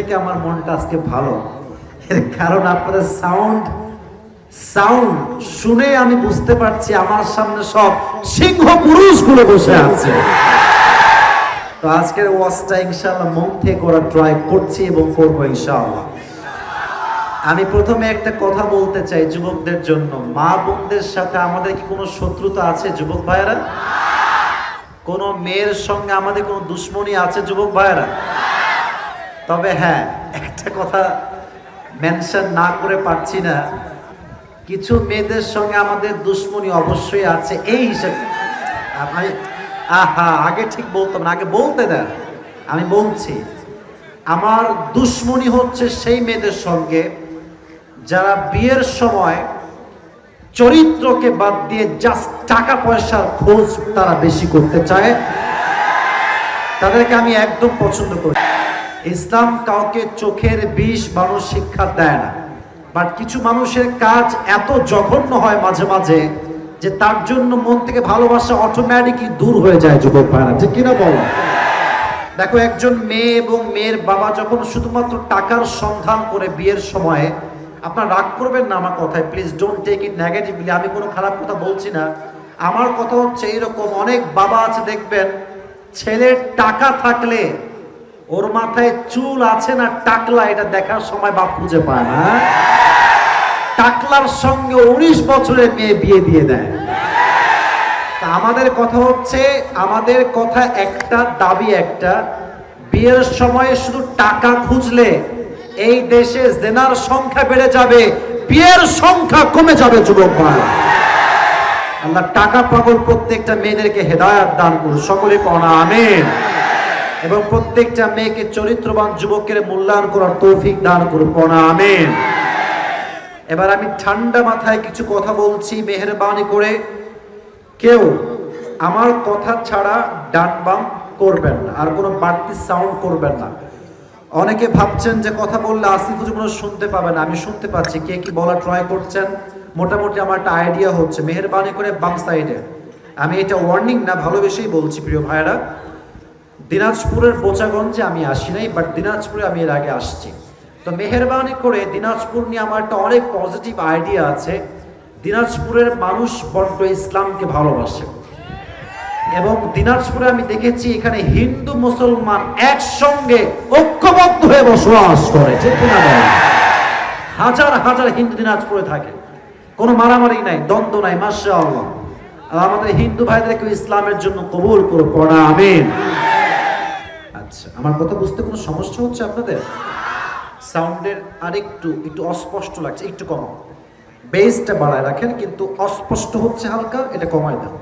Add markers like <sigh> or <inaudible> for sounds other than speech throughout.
থেকে আমার মনটা আজকে ভালো। কারণ আপনাদের সাউন্ড সাউন্ড শুনে আমি বুঝতে পারছি আমার সামনে সব সিংহ পুরুষগুলো বসে আছে। তো আজকের ওয়াজটা ইনশাআল্লাহ মন থেকে করা ট্রাই করছি এবং করব ইনশাআল্লাহ। আমি প্রথমে একটা কথা বলতে চাই যুবকদের জন্য। মা বোনদের সাথে আমাদের কি কোনো শত্রুতা আছে যুবক ভাইয়েরা? কোনো মেয়ের সঙ্গে আমাদের কোনো দুশ্মনী আছে যুবক ভাইয়েরা? তবে হ্যাঁ একটা কথা মেনশন না করে পারছি না। কিছু মেয়েদের সঙ্গে আমাদের দুশ্মনী অবশ্যই আছে, এই হিসেবে। আহা আগে ঠিক বলতাম না, আগে বলতে দেন। আমি বলছি, আমার দুশ্মনী হচ্ছে সেই মেয়েদের সঙ্গে যারা বিয়ের সময় চরিত্রকে বাদ দিয়ে জাস্ট টাকা পয়সার খোঁজ তারা বেশি করতে চায়। তাদেরকে আমি একদম পছন্দ করি। ইসলাম কাউকে চোখের বিষ মানুষ শিক্ষা দেয় না। বাট কিছু মানুষের কাজ এত জঘন্য হয় মাঝে মাঝে যে তার জন্য মন থেকে ভালোবাসা অটোমেটিকলি দূর হয়ে যায় যুবক ভাইরা। ঠিক কিনা বলো? দেখো, একজন মেয়ে এবং মেয়ের বাবা যখন শুধুমাত্র টাকার সন্ধান করে বিয়ের সময়ে আপনার রাগ করবেন না আমার কথায় please don't take it negatively আমি কোনো খারাপ কথা বলছি না। আমার কথা হচ্ছে এইরকম, অনেক বাবা আছে, দেখবেন, ছেলের টাকা থাকলে ওর মাথায় চুল আছে না টাকলা, এটা দেখার সময় বাপ খুঁজে পায় না। টাকলার সঙ্গে উনিশ বছরের মেয়ে বিয়ে দিয়ে দেয়। তা আমাদের কথা হচ্ছে, আমাদের কথা একটা, দাবি একটা। বিয়ের সময় শুধু টাকা খুঁজলে এই দেশে জেনার সংখ্যা বেড়ে যাবে, বিয়ের সংখ্যা কমে যাবে, যুবক ভাই। আল্লাহ, টাকা পাগল প্রত্যেকটা মেয়েদেরকে হেদায়াত দান করুন, সকলে পড়া আমেন। এবং প্রত্যেকটা মেয়েকে চরিত্রবান যুবকের মূল্যায়ন করার তৌফিক দান করুন। আমেন। এবার আমি ঠান্ডা মাথায় কিছু কথা বলছি, মেহরবানি করে। কেউ আমার কথা ছাড়া ডান বাম করবেন না, আর কোনো বাড়তি সাউন্ড করবেন না। অনেকে ভাবছেন যে কথা বললে আসিফ হুজুর শুনতে পাবেন আমি শুনতে পাচ্ছি। কে কি বলা ট্রাই করছেন? মোটামুটি আমার একটা আইডিয়া হচ্ছে, মেহরবানি করে বাম সাইডে আমি এটা ওয়ার্নিং না, ভালোবেসেই বলছি, প্রিয় ভাইরা দিনাজপুরের বোচাগঞ্জে আমি আসি নাই বাট দিনাজপুরে আমি এর আগে আসছি। তো মেহরবানি করে দিনাজপুর নিয়ে আমার একটা অনেক পজিটিভ আইডিয়া আছে। দিনাজপুরের মানুষ বড্ড ইসলামকে ভালোবাসে। এবং দিনাজপুরে আমি দেখেছি এখানে হিন্দু মুসলমান একসঙ্গে ঐক্যবদ্ধ হয়ে বসবাস করে? হাজার হাজার হিন্দু দিনাজপুরে থাকে। কোনো মারামারি নাই, দ্বন্দ্ব নাই মাসা আল্লাহ আমাদের হিন্দু ভাইদেরকে ইসলামের জন্য কবুল করে, পড়া, আমিন। আচ্ছা আমার কথা বুঝতে কোনো সমস্যা হচ্ছে আপনাদের? সাউন্ডের আরেকটু, একটু অস্পষ্ট লাগছে, একটু কমাও। বেসটা বাড়ায় রাখেন, কিন্তু অস্পষ্ট হচ্ছে হালকা, এটা কমায় দাও।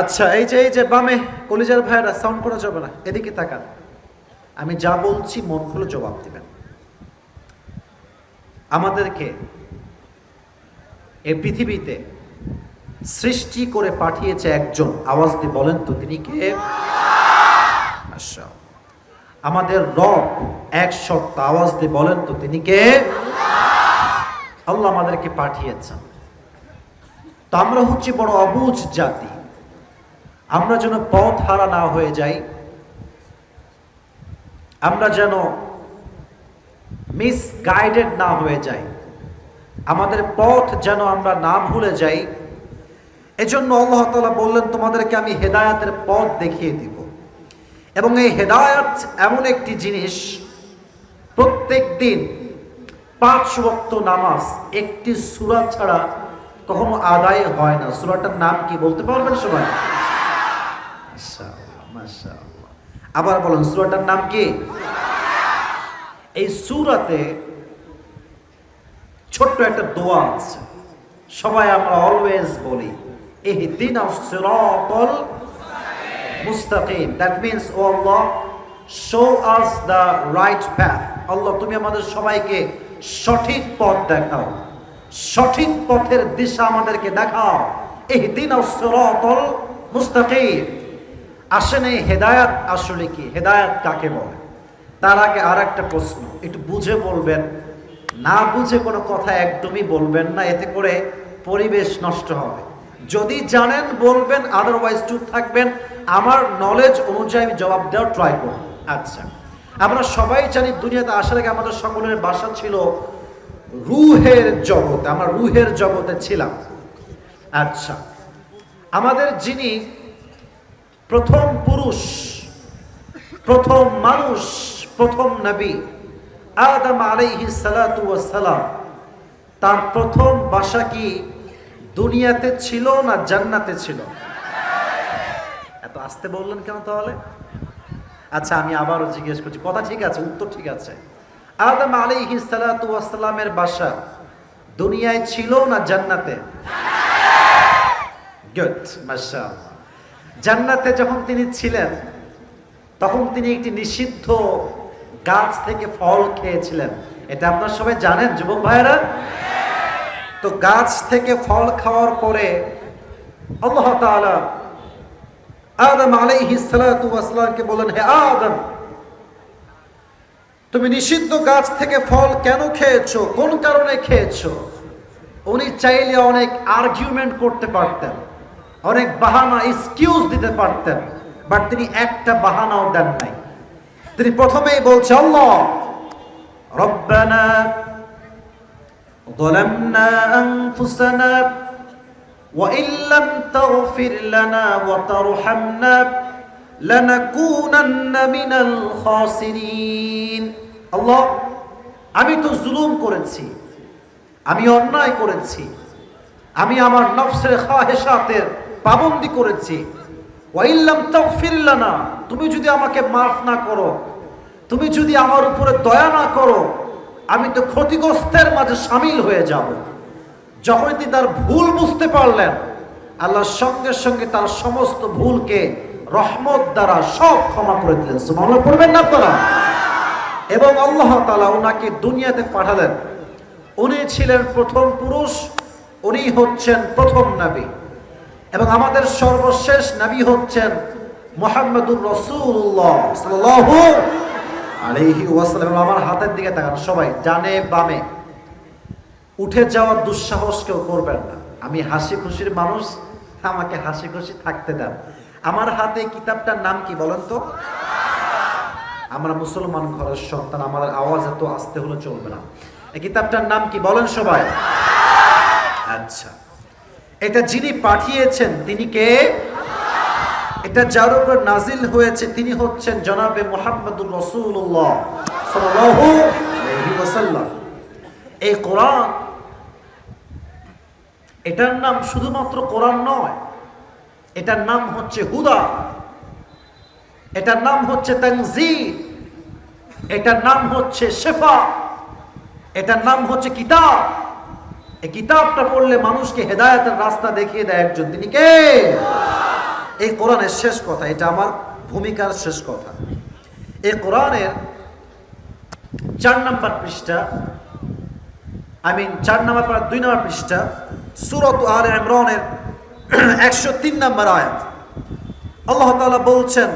আচ্ছা এই যে এই যে, বামে, কলিজার ভাইরা সাউন্ড করা যাবে না, এদিকে তাকান। আমি যা বলছি, মন খুলে জবাব দিবেন। আমাদেরকে এই পৃথিবীতে সৃষ্টি করে পাঠিয়েছে একজন। আওয়াজ দিয়ে বলেন তো তিনি কে? আচ্ছা আমাদের রব এক সত্তা আওয়াজ দিয়ে বলেন তো, তিনি কে? আল্লাহ। আমাদেরকে পাঠিয়েছেন। তো আমরা হচ্ছে বড় অবুঝ জাতি। আমরা যেন পথ হারা না হয়ে যাই। আমরা যেন মিস গাইডেড না হয়ে যাই। আমাদের পথ যেন আমরা না ভুলে যাই। এজন্য আল্লাহ তাআলা বললেন, তোমাদেরকে আমি হেদায়াতের পথ দেখিয়ে দিব। এবং এই হেদায়াত এমন একটি জিনিস, প্রত্যেক দিন পাঁচ ওয়াক্ত নামাজ, একটি সূরা ছাড়া কখনো আদায় হয় না। সুরাটার নাম কি বলতে পারবেন সবাই। আবার বলেন, সুরাটার নাম কি? এই সুরাতে ছোট্ট একটা দোয়া আছে। সবাই আমরা অলওয়েজ বলি ইহদিনাস সিরাতাল মুস্তাকিম। That means O Allah show us the right path আল্লাহ, তুমি আমাদের সবাইকে সঠিক পথ দেখাও। সঠিক পথের দিশা আমাদেরকে দেখাও। ইহদিনাস সিরাতাল মুস্তাকিম। আসেন এই হেদায়াত আসলে কি? হেদায়াত কাকে বলে? তার আগে আর একটা প্রশ্ন। একটু বুঝে বলবেন। না বুঝে কোনো কথা একদমই বলবেন না, এতে করে পরিবেশ নষ্ট হবে। যদি জানেন, বলবেন আদারওয়াইজ চুপ থাকবেন। আমার নলেজ অনুযায়ী আমি জবাব দেওয়ার ট্রাই করব। আচ্ছা। আমরা সবাই জানি দুনিয়াতে আসার আগে আমাদের সকলের বাসা ছিল রুহের জগতে। আমরা রুহের জগতে ছিলাম। আচ্ছা। আমাদের যিনি প্রথম পুরুষ প্রথম মানুষ প্রথম নবী আদম আলাইহি সালাতু সালাম তার প্রথম বাসা কি দুনিয়াতে ছিল না জান্নাতে ছিল? আসতে বললেন কেন তাহলে? আচ্ছা আমি আবারও জিজ্ঞেস করছি, কথা ঠিক আছে, উত্তর ঠিক আছে। আদম আলাইহি সালাতু সালামের বাসা দুনিয়ায় ছিল না জান্নাতে? গুড জান্নাতে যখন তিনি ছিলেন, তখন তিনি একটি নিষিদ্ধ গাছ থেকে ফল খেয়েছিলেন। এটা আপনার সবাই জানেন, যুবক ভাইয়েরা? তো গাছ থেকে ফল খাওয়ার পরে আল্লাহ আদম আলাইহিস সালাতু ওয়াসসালামকে বলেন হে আদম তুমি নিষিদ্ধ গাছ থেকে ফল কেন খেয়েছো কোন কারণে খেয়েছো উনি চাইলে অনেক আর্গুমেন্ট করতে পারতেন অনেক বাহানা এক্সকিউজ দিতে পারতেন বাট তিনি একটা বাহানাও দেন নাই তিনি প্রথমেই বলছে আল্লাহ রব্বানা ظلمنا أنفسنا وإن لم تغفر لنا وترحمنا لنكونن من الخاسرين আল্লাহ আমি তো জুলুম করেছি আমি অন্যায় করেছি আমি আমার নফসের খাহেসাতের পাবন্দি করেছি ওয়াইল্লাম তাগফির লানা তুমি যদি আমাকে মাফ না করো তুমি যদি আমার উপরে দয়া না করো আমি তো ক্ষতিগ্রস্তের মাঝে সামিল হয়ে যাব যখন তিনি তার ভুল বুঝতে পারলেন, আল্লাহর সঙ্গে সঙ্গে তার সমস্ত ভুলকে রহমত দ্বারা সব ক্ষমা করে দিলেন। সুবহানাল্লাহ, পড়বেন না আপনারা? এবং আল্লাহ তাআলা ওনাকে দুনিয়াতে পাঠালেন। উনি ছিলেন প্রথম পুরুষ, উনি হচ্ছেন প্রথম নবী। এবং আমাদের সর্বশেষ নবী হচ্ছেন মোহাম্মদুর রসুল্লাহ আলাইহি ওয়াসাল্লাম। আমার হাতের দিকে তাকান, সবাই ডানে বামে। উঠে যাওয়ার দুঃসাহস কেউ করবেন না। আমি হাসি খুশির মানুষ, আমাকে হাসি খুশি থাকতে দেন। আমার হাতে কিতাবটার নাম কি বলেন তো? আমরা মুসলমান ঘরের সন্তান আমাদের আওয়াজ এত আসতে হলে চলবে না। এই কিতাবটার নাম কি বলেন সবাই? আচ্ছা। এটা যিনি পাঠিয়েছেন, তিনি কে? এটা যার উপর নাজিল হয়েছে, তিনি হচ্ছেন জনাবে মোহাম্মদুর রসুল্লাহ এই কোরআন এটার নাম শুধুমাত্র কোরআন নয়, এটার নাম হচ্ছে হুদা, এটার নাম হচ্ছে তানজির এটার নাম হচ্ছে শেফা, এটার নাম হচ্ছে কিতাব। এই কিতাবটা পড়লে মানুষকে হেদায়তের রাস্তা দেখিয়ে দেয় একজন। তিনি কে? এই কোরআনের শেষ কথা, এটা আমার ভূমিকার শেষ কথা। এই কোরআনের চার নাম্বার পৃষ্ঠা, আই মিন চার নাম্বার দুই নাম্বার পৃষ্ঠা সুরত আল ইমরানের <clears throat> একশো তিন নম্বর আয়াত। আল্লাহ তালা বলছেন